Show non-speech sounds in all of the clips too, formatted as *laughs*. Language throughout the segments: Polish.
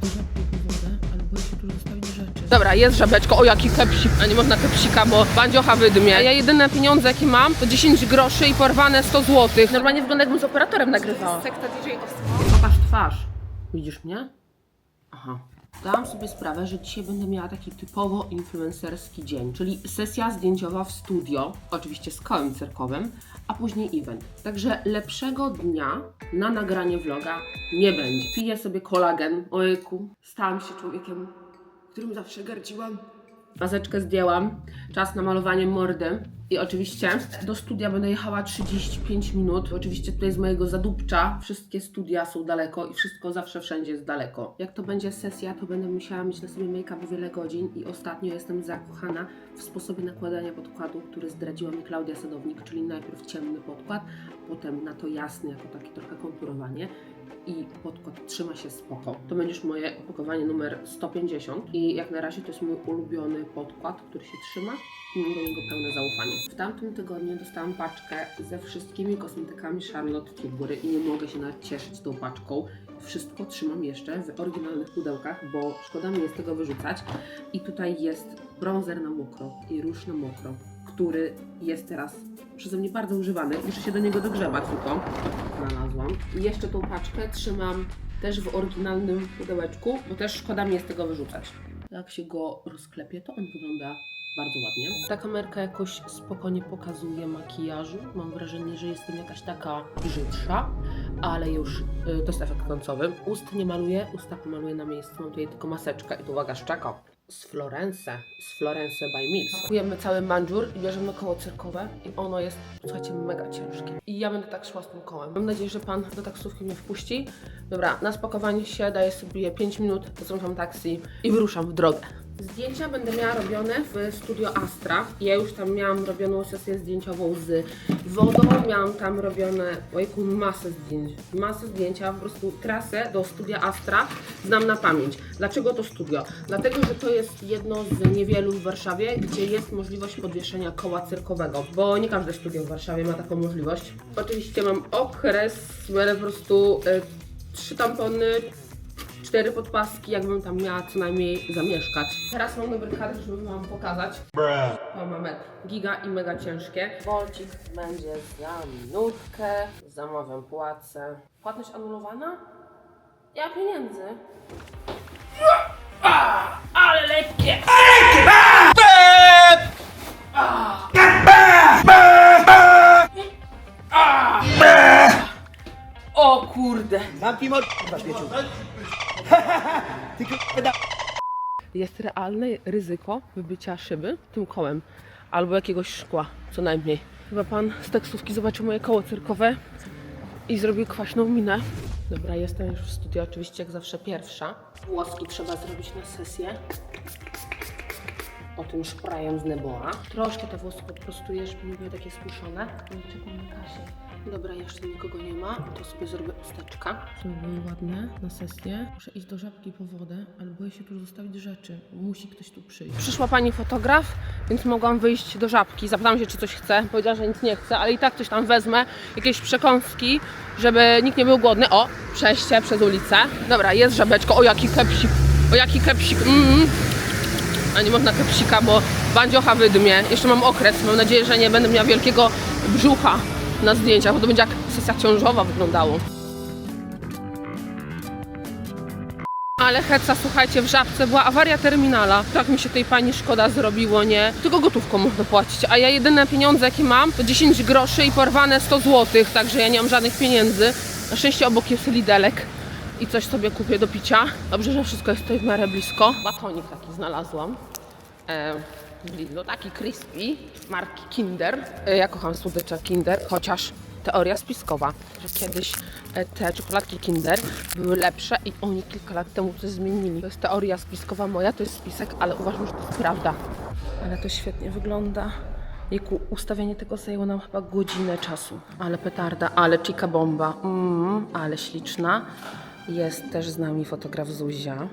do żabki po wodę, ale boję się tu zostawić rzeczy. Dobra, jest żabeczko. O, jaki kepsik. A nie można kepsika, bo bandziocha wydmie. A ja jedyne pieniądze, jakie mam, to 10 groszy i porwane 100 zł. Normalnie wygląda, jakbym z operatorem nagrywała. Sekta DJ-owska. Pokaż twarz. Widzisz mnie? Aha. Dałam sobie sprawę, że dzisiaj będę miała taki typowo influencerski dzień, czyli sesja zdjęciowa w studio, oczywiście z kołem cyrkowym, a później event. Także lepszego dnia na nagranie vloga nie będzie. Piję sobie kolagen, ojku, stałam się człowiekiem, którym zawsze gardziłam. Maseczkę zdjęłam, czas na malowanie mordy. I oczywiście do studia będę jechała 35 minut. Oczywiście tutaj z mojego zadupcza wszystkie studia są daleko i wszystko zawsze wszędzie jest daleko. Jak to będzie sesja, to będę musiała mieć na sobie make-up wiele godzin i ostatnio jestem zakochana w sposobie nakładania podkładu, który zdradziła mi Klaudia Sadownik, czyli najpierw ciemny podkład, potem na to jasny, jako takie trochę konturowanie i podkład trzyma się spoko. To będziesz moje opakowanie numer 150 i jak na razie to jest mój ulubiony podkład, który się trzyma i mam do niego pełne zaufanie. W tamtym tygodniu dostałam paczkę ze wszystkimi kosmetykami Charlotte Tilbury i nie mogę się nawet cieszyć tą paczką. Wszystko trzymam jeszcze w oryginalnych pudełkach, bo szkoda mi jest tego wyrzucać. I tutaj jest bronzer na mokro i róż na mokro, który jest teraz przeze mnie bardzo używany. Muszę się do niego dogrzebać tylko. Znalazłam. I jeszcze tą paczkę trzymam też w oryginalnym pudełeczku, bo też szkoda mi jest tego wyrzucać. Jak się go rozklepie, to on wygląda bardzo ładnie. Ta kamerka jakoś spokojnie pokazuje makijażu. Mam wrażenie, że jestem jakaś taka brzydsza, ale już y, to jest efekt końcowy. Ust nie maluję, usta pomaluję na miejscu. Mam tutaj tylko maseczkę i tu uwaga, szczeka. Z Florence, z Florence by Mills. Pakujemy cały mandżur i bierzemy koło cyrkowe i ono jest, słuchajcie, mega ciężkie. I ja będę tak szła z tym kołem. Mam nadzieję, że pan do taksówki mnie wpuści. Dobra, na spakowanie się daję sobie 5 minut, zamkam taksi i wyruszam w drogę. Zdjęcia będę miała robione w studio Astra. Ja już tam miałam robioną sesję zdjęciową z wodą, miałam tam robione, ojku, masę zdjęć. Masę zdjęcia, po prostu trasę do studia Astra znam na pamięć. Dlaczego to studio? Dlatego, że to jest jedno z niewielu w Warszawie, gdzie jest możliwość podwieszenia koła cyrkowego, bo nie każde studio w Warszawie ma taką możliwość. Oczywiście mam okres, będę po prostu y, trzy tampony, cztery podpaski, jakbym tam miała co najmniej zamieszkać. Teraz mam dobry kadr, żeby Wam pokazać. To ma metr. Giga i mega ciężkie. Bolcik będzie za minutkę. Zamawiam płacę. Płatność anulowana? Ja pieniędzy. A, ale lekkie! O kurde! Zamknij mord... Ty kurwa, jest realne ryzyko wybycia szyby tym kołem albo jakiegoś szkła, co najmniej. Chyba pan z taksówki zobaczył moje koło cyrkowe i zrobił kwaśną minę. Dobra, jestem już w studiu, oczywiście jak zawsze pierwsza. Włoski trzeba zrobić na sesję. O tym szprajem z Neboa. Troszkę te włosy podprostuję, żeby nie były takie spuszczone. Czekam na kasie. Dobra, jeszcze nikogo nie ma, to sobie zrobię usteczka. Żeby były ładne na sesję. Muszę iść do żabki po wodę, ale boję się tu zostawić rzeczy. Musi ktoś tu przyjść. Przyszła pani fotograf, więc mogłam wyjść do żabki. Zapytałam się, czy coś chce. Powiedziała, że nic nie chce, ale i tak coś tam wezmę. Jakieś przekąski, żeby nikt nie był głodny. O, przejście przez ulicę. Dobra, jest żabeczko. O, jaki kepsik. O, jaki kepsik. Mm. A nie można kepsika, bo bandziocha wydmie. Jeszcze mam okres. Mam nadzieję, że nie będę miała wielkiego brzucha na zdjęciach, bo to będzie jak sesja ciążowa wyglądało. Ale heca, słuchajcie, w Żabce była awaria terminala. Tak mi się tej pani szkoda zrobiło, nie? Tylko gotówką można płacić, a ja jedyne pieniądze, jakie mam, to 10 groszy i porwane 100 zł, także ja nie mam żadnych pieniędzy. Na szczęście obok jest lidelek i coś sobie kupię do picia. Dobrze, że wszystko jest tutaj w miarę blisko. Batonik taki znalazłam. E, Lidlu, taki crispy, marki Kinder. E, ja kocham słodycze Kinder, chociaż teoria spiskowa, że kiedyś e, te czekoladki Kinder były lepsze i oni kilka lat temu coś zmienili. To jest teoria spiskowa moja, to jest spisek, ale uważam, że to jest prawda. Ale to świetnie wygląda. Jejku, ustawienie tego zajęło nam chyba godzinę czasu. Ale petarda, ale chica bomba, mm, ale śliczna. Jest też z nami fotograf Zuzia.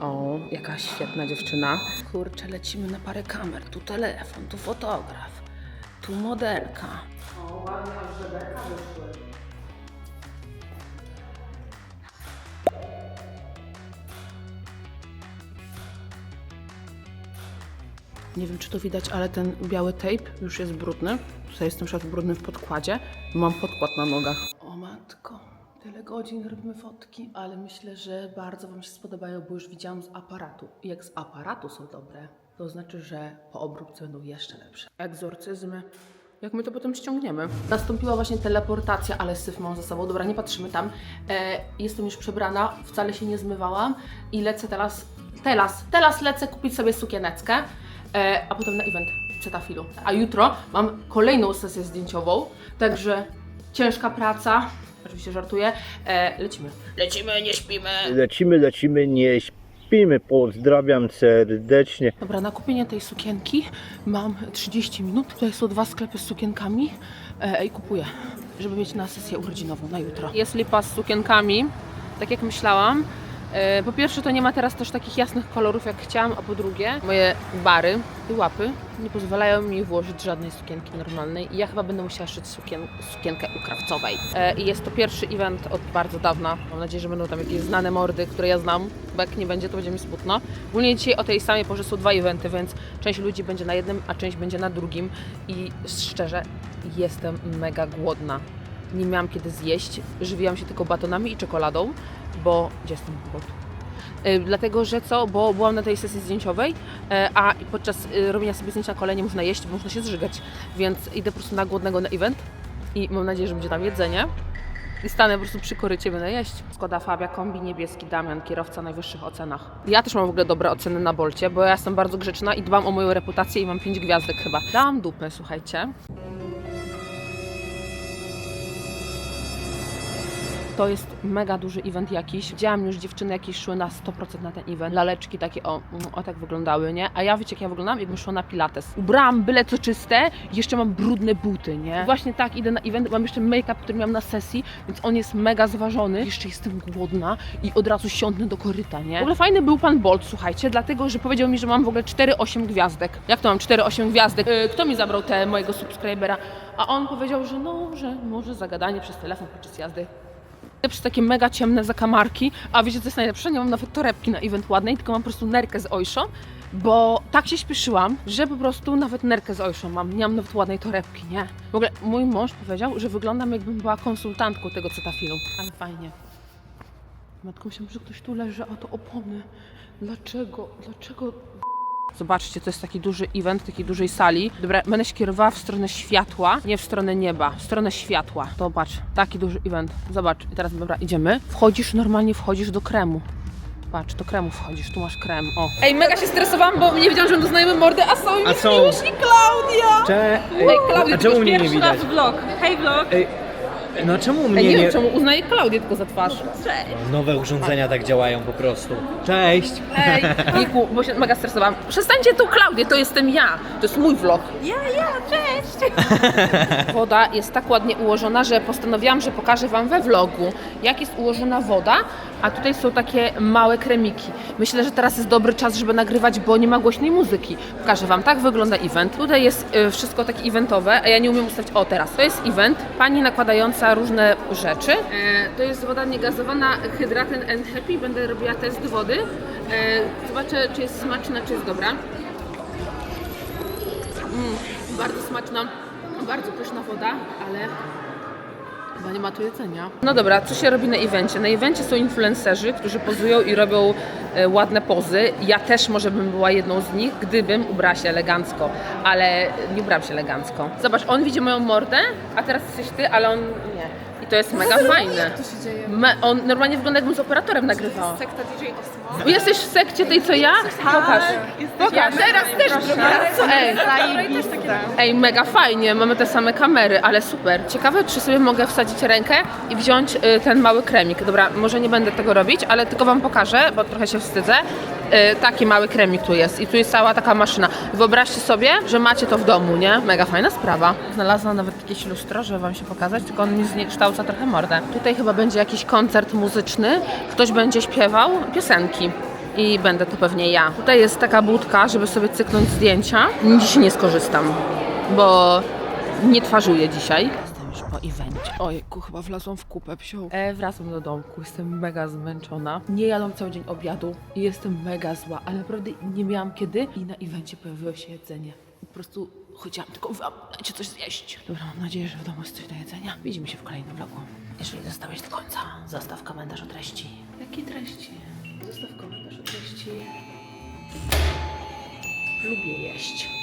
O, jaka świetna dziewczyna. Kurczę, lecimy na parę kamer. Tu telefon, tu fotograf, tu modelka. O, ładnie, aż żeberka. Nie wiem, czy to widać, ale ten biały tape już jest brudny. Tutaj jestem szat brudny w podkładzie. Mam podkład na nogach. Godzin robimy fotki, ale myślę, że bardzo Wam się spodobają, bo już widziałam z aparatu. Jak z aparatu są dobre, to znaczy, że po obróbce będą jeszcze lepsze. Egzorcyzmy. Jak my to potem ściągniemy? Nastąpiła właśnie teleportacja, ale syf mam za sobą. Dobra, nie patrzymy tam. E, jestem już przebrana, wcale się nie zmywałam i lecę teraz, teraz, teraz lecę kupić sobie sukieneczkę, e, a potem na event Cetafilu. A jutro mam kolejną sesję zdjęciową, także ciężka praca. Oczywiście żartuję. E, lecimy. Lecimy, nie śpimy. Lecimy, lecimy, nie śpimy. Pozdrawiam serdecznie. Dobra, na kupienie tej sukienki mam 30 minut. Tutaj są dwa sklepy z sukienkami e, i kupuję, żeby mieć na sesję urodzinową na jutro. Jest lipa z sukienkami, tak jak myślałam. E, Po pierwsze, to nie ma teraz też takich jasnych kolorów, jak chciałam, a po drugie, moje bary i łapy nie pozwalają mi włożyć żadnej sukienki normalnej i ja chyba będę musiała szyć sukien, sukienkę u krawcowej. E, I jest to pierwszy event od bardzo dawna. Mam nadzieję, że będą tam jakieś znane mordy, które ja znam, bo jak nie będzie, to będzie mi smutno. Ogólnie dzisiaj o tej samej porze są dwa eventy, więc część ludzi będzie na jednym, a część będzie na drugim i szczerze, jestem mega głodna. Nie miałam kiedy zjeść, żywiłam się tylko batonami i czekoladą, bo gdzie jest ten but? Y, Dlatego, że co, bo byłam na tej sesji zdjęciowej, e, a podczas y, robienia sobie zdjęć na kole nie można jeść, bo można się zżygać, więc idę po prostu na głodnego na event i mam nadzieję, że będzie tam jedzenie. I stanę po prostu przy korycie, będę jeść. Skoda Fabia, kombi niebieski, Damian, kierowca najwyższych ocenach. Ja też mam w ogóle dobre oceny na Bolcie, bo ja jestem bardzo grzeczna i dbam o moją reputację i mam 5 gwiazdek chyba. Dałam dupę, słuchajcie. To jest mega duży event jakiś. Widziałam już dziewczyny jakieś szły na 100% na ten event. Laleczki takie o, mm, o tak wyglądały, nie? A ja wiecie jak ja wyglądam? Jakbym szła na pilates. Ubrałam byle co czyste, jeszcze mam brudne buty, nie? Właśnie tak idę na event, mam jeszcze make-up, który miałam na sesji, więc on jest mega zważony. Jeszcze jestem głodna i od razu siądnę do koryta, nie? W ogóle fajny był pan Bolt, słuchajcie, dlatego, że powiedział mi, że mam w ogóle 4-8 gwiazdek. Jak to mam 4-8 gwiazdek? Yy, kto mi zabrał te mojego subskrybera? A on powiedział, że no, że może zagadanie przez telefon podczas jazdy. Przez takie mega ciemne zakamarki, a wiecie co jest najlepsze? Nie mam nawet torebki na event ładnej, tylko mam po prostu nerkę z Ojszą, bo tak się śpieszyłam, że po prostu nawet nerkę z Ojszą mam, nie mam nawet ładnej torebki, nie? W ogóle mój mąż powiedział, że wyglądam jakbym była konsultantką tego cetafilu, ale fajnie. Matko, myślałam, że ktoś tu leży, a to opony. Dlaczego? Dlaczego? Zobaczcie, to jest taki duży event, takiej dużej sali. Dobra, będę się kierowała w stronę światła, nie w stronę nieba, w stronę światła. Zobacz, taki duży event. Zobacz, i teraz dobra, idziemy. Wchodzisz, normalnie wchodzisz do kremu. Patrz, do kremu wchodzisz, tu masz krem, o. Ej, mega się stresowałam, bo nie wiedziałam, że będą znajomy mordy, a są A są. i Klaudia! Cze... Ej, Klaudia, A ty czemu już mnie nie pierwszy widać? raz vlog. Hej vlog! Ej, no czemu Ej, mnie nie, nie... wiem czemu, uznaję Klaudię tylko za twarz. Nowe urządzenia tak działają po prostu. Cześć! Ej, *laughs* Niku, bo się mega stresowałam. Przestańcie tą Klaudię, to jestem ja. To jest mój vlog. Ja, ja, cześć. *laughs* Woda jest tak ładnie ułożona, że postanowiłam, że pokażę Wam we vlogu, jak jest ułożona woda, a tutaj są takie małe kremiki. Myślę, że teraz jest dobry czas, żeby nagrywać, bo nie ma głośnej muzyki. Pokażę Wam, tak wygląda event. Tutaj jest y, wszystko takie eventowe, a ja nie umiem ustawić. O, teraz. To jest event. Pani nakładająca różne rzeczy. E, to jest woda niegazowana Hydraten and Happy. Będę robiła test wody. E, zobaczę, czy jest smaczna, czy jest dobra. Mm, bardzo smaczna, bardzo pyszna woda, ale chyba nie ma tu jedzenia. No dobra, co się robi na evencie? Na evencie są influencerzy, którzy pozują i robią e, ładne pozy. Ja też może bym była jedną z nich, gdybym ubrała się elegancko, ale nie ubrałam się elegancko. Zobacz, on widzi moją mordę, a teraz jesteś ty, ale on nie. I to jest mega fajne. Me, on normalnie wygląda jakbym z operatorem nagrywała. Sekta DJ Osmo. Jesteś w sekcie tej co ja? Pokaż. Pokaż. Teraz też. Ej, Ej, mega fajnie, mamy te same kamery, ale super. Ciekawe, czy sobie mogę wsadzić rękę i wziąć y, ten mały kremik. Dobra, może nie będę tego robić, ale tylko Wam pokażę, bo trochę się wstydzę. Y, taki mały kremik tu jest i tu jest cała taka maszyna. Wyobraźcie sobie, że macie to w domu, nie? Mega fajna sprawa. Znalazłam nawet jakieś lustro, żeby Wam się pokazać, tylko on mi zniekształca trochę mordę. Tutaj chyba będzie jakiś koncert muzyczny, ktoś będzie śpiewał piosenki i będę to pewnie ja. Tutaj jest taka budka, żeby sobie cyknąć zdjęcia. Dziś nie skorzystam, bo nie twarzuję dzisiaj. Po evencie. Ojku, chyba wlazłam w kupę psią. E, wracam do domku, jestem mega zmęczona. Nie jadłam cały dzień obiadu i jestem mega zła, ale naprawdę nie miałam kiedy i na evencie pojawiło się jedzenie. Po prostu chciałam tylko wlecie coś zjeść. Dobra, mam nadzieję, że w domu jest coś do jedzenia. Widzimy się w kolejnym vlogu. Jeżeli zostałeś do końca, zostaw komentarz o treści. Jakie treści? Zostaw komentarz o treści. Lubię jeść.